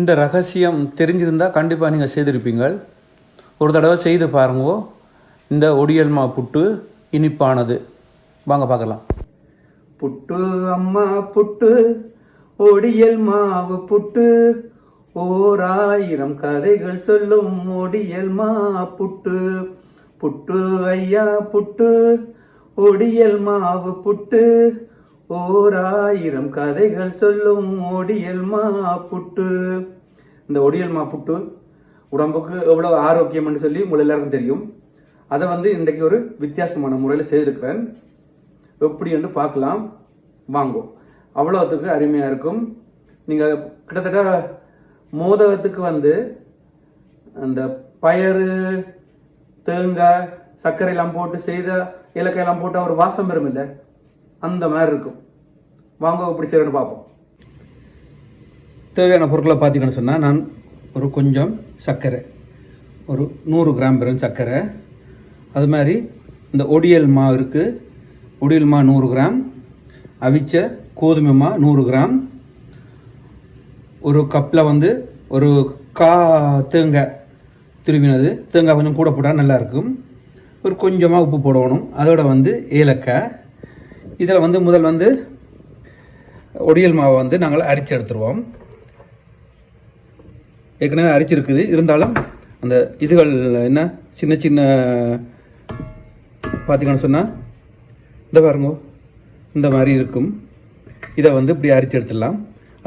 இந்த ரகசியம் தெரிஞ்சிருந்தால் கண்டிப்பாக நீங்கள் செய்திருப்பீங்கள். ஒரு தடவை செய்து பாருங்கோ. இந்த ஒடியல்மா புட்டு இனிப்பானது. வாங்க பார்க்கலாம். புட்டு அம்மா புட்டு ஒடியல் மாவு புட்டு ஓர் ஆயிரம் கதைகள் சொல்லும் ஒடியல் மா புட்டு புட்டு ஐயா புட்டு ஒடியல் மாவு புட்டு ஓர் ஆயிரம் கதைகள் சொல்லும் ஒடியல் மாப்புட்டு. புட்டு இந்த ஒடியல் மாப்புட்டு புட்டு உடம்புக்கு எவ்வளவு ஆரோக்கியம்னு சொல்லி உங்கள் எல்லாருக்கும் தெரியும். அதை வந்து இன்றைக்கு ஒரு வித்தியாசமான முறையில் செய்திருக்கிறேன். எப்படி என்று பார்க்கலாம். வாங்கோ. அவ்வளோத்துக்கு அருமையாக இருக்கும். நீங்கள் கிட்டத்தட்ட மோதகத்துக்கு வந்து அந்த பயறு தேங்காய் சர்க்கரை எல்லாம் போட்டு செய்த இலக்கையெல்லாம் போட்டால் போட்டு ஒரு வாசம் பெறும் இல்லை? அந்த மாதிரி இருக்கும். வாங்க இப்படி செய்யணும்னு பார்ப்போம். தேவையான பொருட்களை பார்த்தீங்கன்னு சொன்னால் நான் ஒரு கொஞ்சம் சர்க்கரை ஒரு நூறு கிராம் பெரும் சர்க்கரை. அது மாதிரி இந்த ஒடியல் மா இருக்குது ஒடியல் மா நூறு கிராம். அவிச்ச கோதுமை மா நூறு கிராம். ஒரு கப்பில் வந்து ஒரு கா தேங்காய் திரும்பினது தேங்காய் கொஞ்சம் கூட போட்டால் நல்லாயிருக்கும் ஒரு கொஞ்சமாக உப்பு போடணும். அதோட வந்து ஏலக்காய். இதில் வந்து முதல் வந்து ஒடியல் மாவை வந்து நாங்கள் அரிச்சு எடுத்துருவோம். ஏற்கனவே அரிச்சிருக்குது. இருந்தாலும் அந்த இதுகள் என்ன? சின்ன சின்ன பார்த்தீங்கன்னு சொன்னால் இந்த பாருங்க இந்த மாதிரி இருக்கும். இதை வந்து இப்படி அரிச்சு எடுத்துடலாம்.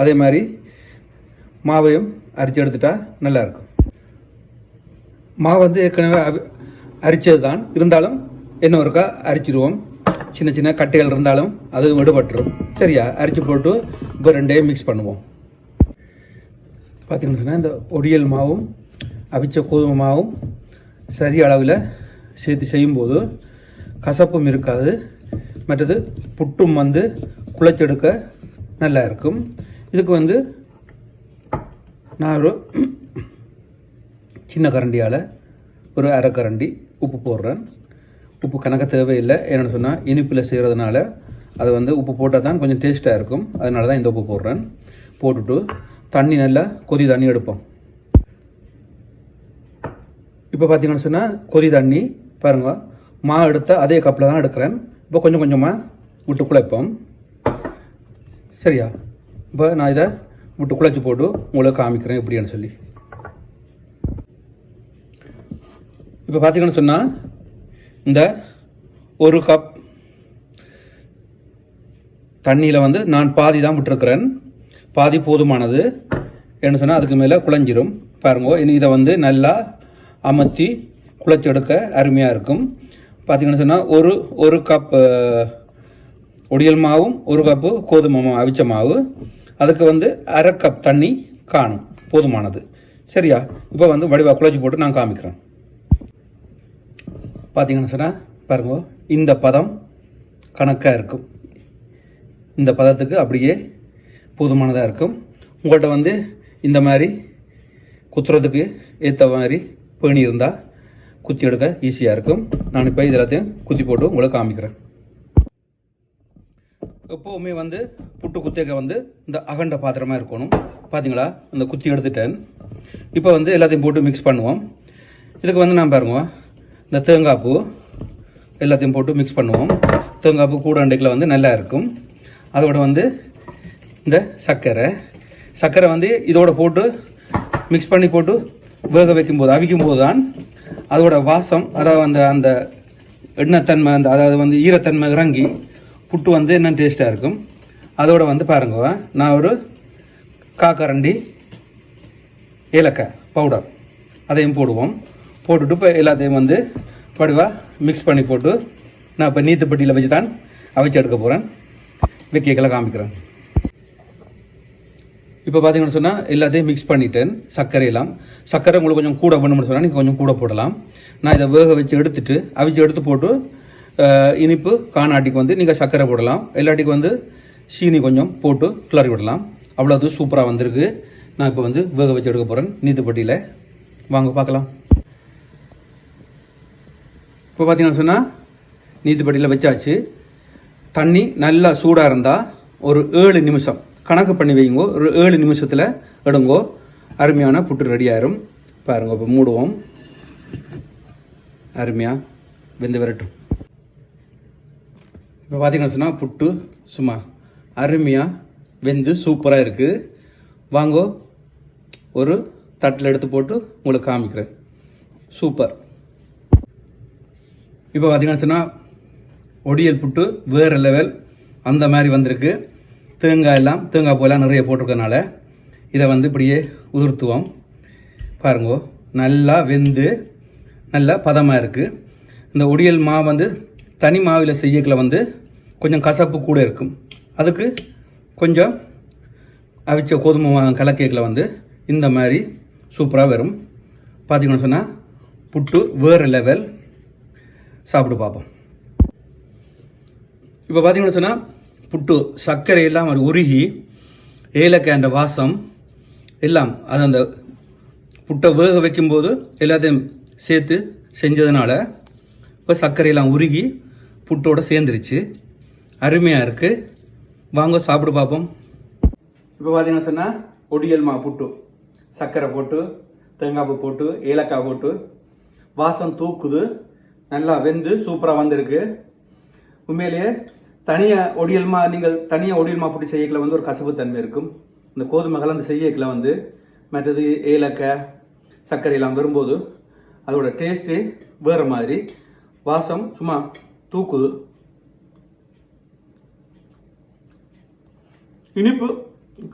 அதே மாதிரி மாவையும் அரிச்சு எடுத்துட்டா நல்லாயிருக்கும் மாவு வந்து ஏற்கனவே அரித்தது அரிச்சது தான் இருந்தாலும் என்ன ஒருக்கா அரிச்சிடுவோம் சின்ன சின்ன கட்டைகள் இருந்தாலும் அது விடுபட்டுரும். சரியா? அரிச்சு போட்டு இப்போ ரெண்டையும் மிக்ஸ் பண்ணுவோம். பார்த்தீங்கன்னு சொன்னால் இந்த ஒடியல் மாவும் அவிச்ச கோதுமை மாவும் சரி அளவில் சேர்த்து செய்யும்போது கசப்பும் இருக்காது. மற்றது புட்டும் வந்து குழைச்செடுக்க நல்லா இருக்கும். இதுக்கு வந்து நான் ஒரு சின்ன கரண்டியால் ஒரு அரை கரண்டி உப்பு போடுறேன். உப்பு கணக்க தேவையில்லை. என்னென்னு சொன்னால் இனிப்பில் செய்கிறதுனால அது வந்து உப்பு போட்டால் தான் கொஞ்சம் டேஸ்ட்டாக இருக்கும். அதனால தான் இந்த உப்பு போடுறேன். போட்டுட்டு தண்ணி நல்லா கொதி தண்ணி எடுப்போம். இப்போ பார்த்தீங்கன்னு சொன்னால் கொதி தண்ணி பாருங்கள் மா எடுத்த அதே கப்பில் தான் எடுக்கிறேன். இப்போ கொஞ்சம் கொஞ்சமாக விட்டு குழைப்போம். சரியா? இப்போ நான் இதை விட்டு குழைச்சி போட்டு உங்களுக்கு காமிக்கிறேன் எப்படின்னு சொல்லி. இப்போ பார்த்தீங்கன்னு சொன்னால் இந்த ஒரு கப் தண்ணியில் வந்து நான் பாதி தான் விட்டுருக்கிறேன். பாதி போதுமானது. என்ன சொன்னால் அதுக்கு மேலே குழஞ்சிரும். பாருங்க இனி இதை வந்து நல்லா அமர்த்தி குழச்சி எடுக்க அருமையாக இருக்கும். பார்த்தீங்கன்னு சொன்னால் ஒரு ஒரு கப் ஒடியல் மாவும் ஒரு கப்பு கோதுமை மாவு அவிச்ச மாவு. அதுக்கு வந்து அரை கப் தண்ணி காணும். போதுமானது. சரியா? இப்போ வந்து வடிவா குழச்சி போட்டு நான் காமிக்கிறேன். பார்த்தீங்கன்னு சொன்னால் பாருங்க இந்த பதம் கணக்காக இருக்கும். இந்த பதத்துக்கு அப்படியே போதுமானதாக இருக்கும். உங்கள்கிட்ட வந்து இந்த மாதிரி குத்துறதுக்கு ஏற்ற மாதிரி பேணி இருந்தால் குத்தி எடுக்க ஈஸியாக இருக்கும். நான் இப்போ இது எல்லாத்தையும் குத்தி போட்டு உங்களுக்கு காமிக்கிறேன். எப்போவுமே வந்து புட்டு குத்தேக்க வந்து இந்த அகண்ட பாத்திரமாக இருக்கணும். பார்த்தீங்களா அந்த குத்தி எடுத்துட்டேன். இப்போ வந்து எல்லாத்தையும் போட்டு மிக்ஸ் பண்ணுவோம். இதுக்கு வந்து நான் பாருங்க இந்த தேங்காய் பூ எல்லாத்தையும் போட்டு மிக்ஸ் பண்ணுவோம். தேங்காய் பூ கூட அண்டைக்கில் வந்து நல்லா இருக்கும். அதோட வந்து இந்த சர்க்கரை. சர்க்கரை வந்து இதோட போட்டு மிக்ஸ் பண்ணி போட்டு வேக வைக்கும்போது அவிக்கும்போது தான் அதோட வாசம் அதாவது அந்த அந்த எண்ணத்தன்மை அந்த அதாவது வந்து ஈரத்தன்மை இறங்கி புட்டு வந்து என்ன டேஸ்ட்டாக இருக்கும். அதோட வந்து பாருங்க நான் ஒரு காக்கரண்டி ஏலக்காய் பவுடர் அதையும் போடுவோம். போட்டுவிட்டு இப்போ எல்லாத்தையும் வந்து வடிவாக மிக்ஸ் பண்ணி போட்டு நான் இப்போ நீத்துப்பட்டியில் வச்சு தான் அவிச்சு எடுக்க போகிறேன் விக்கியக்கெல்லாம் காமிக்கிறேன். இப்போ பார்த்தீங்கன்னு சொன்னால் எல்லாத்தையும் மிக்ஸ் பண்ணிட்டேன் சர்க்கரையெல்லாம் சர்க்கரை உங்களுக்கு கொஞ்சம் கூட வேணும்னு சொன்னால் நீங்கள் கொஞ்சம் கூட போடலாம். நான் இதை வேக வச்சு எடுத்துட்டு அவிச்சு எடுத்து போட்டு இனிப்பு காணாட்டிக்கு வந்து நீங்கள் சர்க்கரை போடலாம். எல்லாட்டிக்கு வந்து சீனி கொஞ்சம் போட்டு கிளறி விடலாம். அவ்வளோது சூப்பராக வந்திருக்கு. நான் இப்போ வந்து வேக வச்சு எடுக்க போகிறேன் நீத்துப்பட்டியில் வாங்க பார்க்கலாம். இப்போ பார்த்தீங்கன்னா சொன்னால் நீதிப்படியில் வச்சாச்சு. தண்ணி நல்லா சூடாக இருந்தால் ஒரு ஏழு நிமிஷம் கணக்கு பண்ணி வைங்கோ ஒரு ஏழு நிமிஷத்தில் எடுங்கோ. அருமையான புட்டு ரெடி ஆயிரும். பாருங்க இப்போ மூடுவோம். அருமையாக வெந்து விரட்டும். இப்போ பார்த்தீங்கன்னா சொன்னால் புட்டு சும்மா அருமையாக வெந்து சூப்பராக இருக்குது வாங்கோ ஒரு தட்டில் எடுத்து போட்டு உங்களுக்கு காமிக்கிறேன். சூப்பர். இப்போ பார்த்தீங்கன்னு சொன்னால் ஒடியல் புட்டு வேறு லெவல் அந்த மாதிரி வந்திருக்கு. தேங்காய் எல்லாம் தேங்காய் பூலாம் நிறைய போட்டிருக்கனால இதை வந்து இப்படியே உதிர்த்துவோம். பாருங்கோ நல்லா வெந்து நல்லா பதமாக இருக்குது இந்த ஒடியல் மாவு வந்து தனி மாவில் செய்யக்கில் வந்து கொஞ்சம் கசப்பு கூட இருக்கும். அதுக்கு கொஞ்சம் அவிச்ச கோதுமை கலக்கேக்கில் வந்து இந்த மாதிரி சூப்பராக வரும். பார்த்தீங்கன்னு சொன்னால் புட்டு வேறு லெவல் சாப்பிட்டு பார்ப்போம். இப்போ பார்த்தீங்கன்னு சொன்னால் புட்டு சர்க்கரை எல்லாம் அது உருகி ஏலக்காய் அந்த வாசம் எல்லாம் அது அந்த புட்டை வேக வைக்கும்போது எல்லாத்தையும் சேர்த்து செஞ்சதுனால இப்போ சர்க்கரையெல்லாம் உருகி புட்டோடு சேர்ந்துருச்சு. அருமையாக இருக்குது வாங்க சாப்பிட்டு பார்ப்போம். இப்போ பார்த்தீங்கன்னா சொன்னால் ஒடியல்மா புட்டு சர்க்கரை போட்டு தேங்காய் பூ போட்டு ஏலக்காய் போட்டு வாசம் தூக்குது. நல்லா வெந்து சூப்பராக வந்திருக்கு. உண்மையிலேயே தனியாக ஒடியல்மா நீங்கள் தனியாக ஒடியல்மா அப்படி செய்யக்கல வந்து ஒரு கசப்பு தன்மை இருக்கும். இந்த கோதுமை கலந்து செய்யக்கில் வந்து மற்றது ஏலக்காய் சர்க்கரை எல்லாம் வரும்போது அதோட டேஸ்ட்டு வேறு மாதிரி. வாசம் சும்மா தூக்குது. இனிப்பு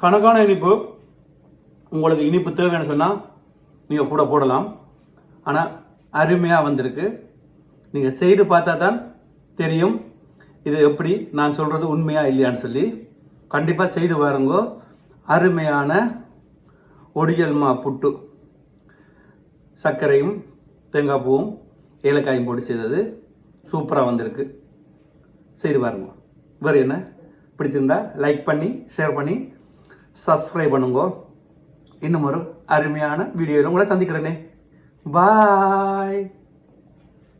கணக்கான இனிப்பு. உங்களுக்கு இனிப்பு தேவைன்னு சொன்னால் நீங்கள் கூட போடலாம். ஆனால் அருமையாக வந்திருக்கு. நீங்கள் செய்து பார்த்தா தான் தெரியும். இது எப்படி? நான் சொல்கிறது உண்மையா இல்லையான்னு சொல்லி. கண்டிப்பாக செய்து பாருங்கோ. அருமையான ஒடியல்மா புட்டு. சர்க்கரையும் தேங்காய் பூவும் ஏலக்காயும் போட்டு செய்தது சூப்பராக வந்திருக்கு. செய்து பாருங்க. வேறு என்ன? பிடிச்சிருந்தா லைக் பண்ணி ஷேர் பண்ணி சப்ஸ்கிரைப் பண்ணுங்க. இன்னும் ஒரு அருமையான வீடியோவில் உங்களை சந்திக்கிறேனே. பாய்